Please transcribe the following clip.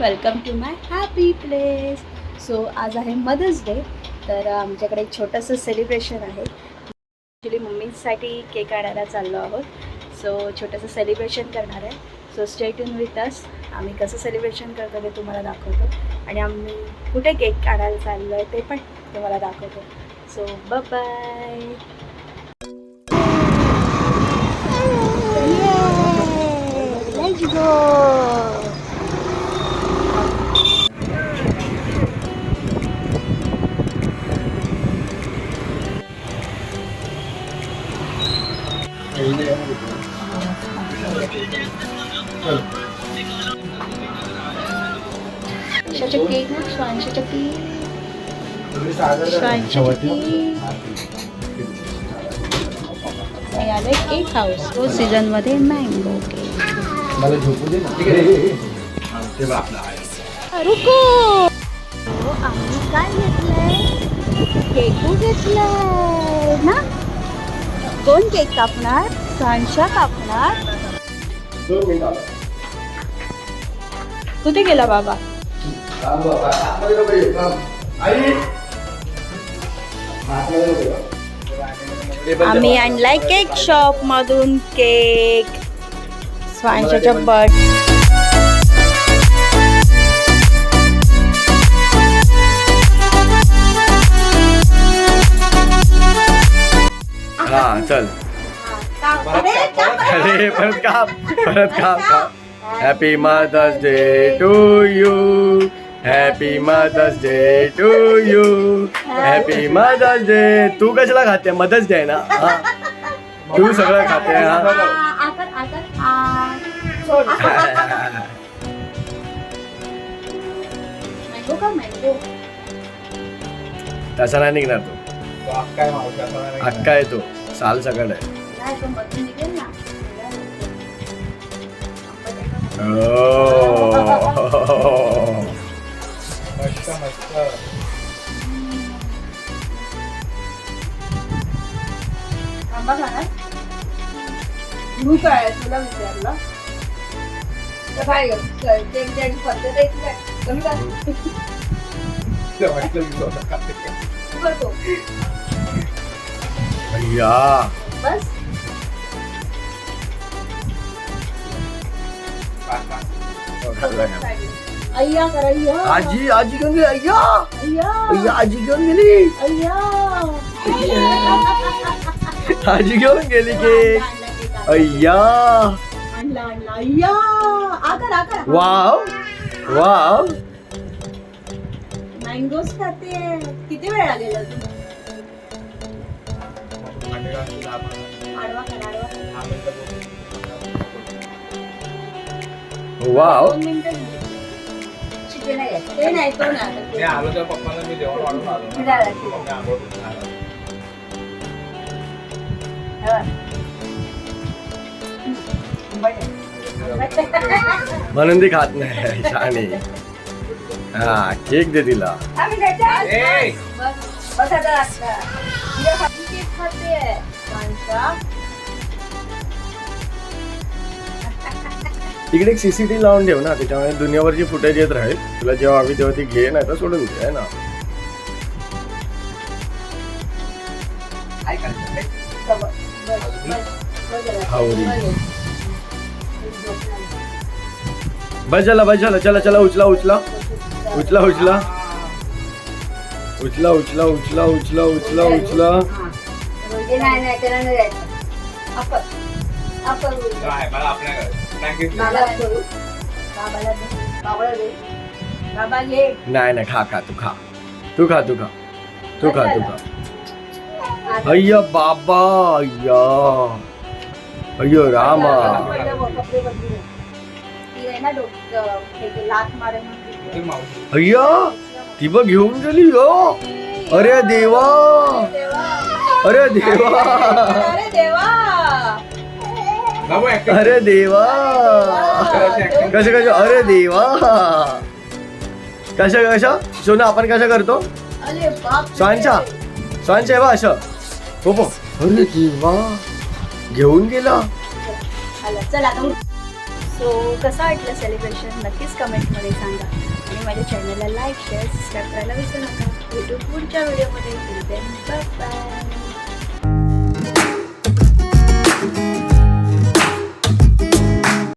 Welcome to my happy place. So आज आहे mother's day तर आमच्याकडे एक छोटंसं सेलिब्रेशन आहे. ॲक्च्युली मम्मीसाठी केक आणायला चाललो आहोत. सो छोटंसं सेलिब्रेशन करणार आहे. सो स्टेटून विथ अस आम्ही कसं सेलिब्रेशन करतो ते तुम्हाला दाखवतो. आणि आम्ही कुठे केक आणायला चाललो आहे ते पण तुम्हाला दाखवतो. So bye Let's go! षटके श्वान षटके श्वान षटके केक हाऊस तो सीझनमध्ये मँगो केक रुको आम्ही काय घेतलंय केकू घेतलाय ना कोण केक कापणार छानशा कापणार कुठे गेला बाबा? आम्ही आणलाय केक शॉप मधून केक स्वांशाच्या बर्थडे अरे परत काम परत काम काम happy mother's day to you happy mother's day to you happy mother's day तू कशाला खाते? मदर्स डे आहे ना? हा. तू सगळं खाते हा. का तसा नाही निघणार तो. तो अक्का आहे तो. साल सकट आहे. तो मधून निघेल ना. मस्त मस्त आंबा खाणार तू काय तुला विचारलं तर काय ग? पद्धत आहे की काय कमी कर ते वाटलं मी स्वतः खाते. तू करतो अय्या बस अय्या कर अय्या आजी आजी घेऊन गेली अय्या. अय्या. अय्या आजी घेऊन गेली. अय्या. आजी घेऊन गेली केक अय्या. आणला आणला. अय्या. आकार आकार वाव वाव. मँगोज खाते. किती वेळ लागेल तू आपण आडवा कर आडवा. वाव दोन मिनिटं चिकन आहे ते नाही तो नाही आता ते. आलो त्या पप्पांना मी जेवण वाढून आलो ना. मी. म्हणून ती खात नाही छान हा केक दे तिला ए! बस आता लागतं. तिला खाली केक खाते माणसा. तिकडे एक सीसीटीव्ही लावून ठेव ना त्याच्यामुळे दुनियावरची फुटेज येत राहील तुला जेव्हा हवी तेव्हा ती घे नाही तर सोडून दे है ना? बस, बस, बस झाला चला चला उचला उचला. उचला उचला. उचला उचला उचला उचला उचला उचला. नाही नाही ના ના ખા ખા તું ખા તું ખા તું ખા તું ખા તું ખા અય્યા બાબા અય્યા અય્યો રામા अय्या ती बघ घेऊन गेली हो अरे देवा अरे देवा अरे देवा. बाबू, acting. अरे देवा कसं कसं अरे देवा. कशा कशा? सोना आपण कशा करतो? अरे बाप स्वांशा. स्वांशा आहे बा असं. हो बघ. अरे देवा. घेऊन गेला. चला. सो कसं वाटलं सेलिब्रेशन नक्कीच कमेंटमध्ये सांगा. आणि माझ्या चॅनलला लाईक शेअर सबस्क्राईब करायला विसरू नका. भेटू पुढच्या व्हिडिओमध्ये बाय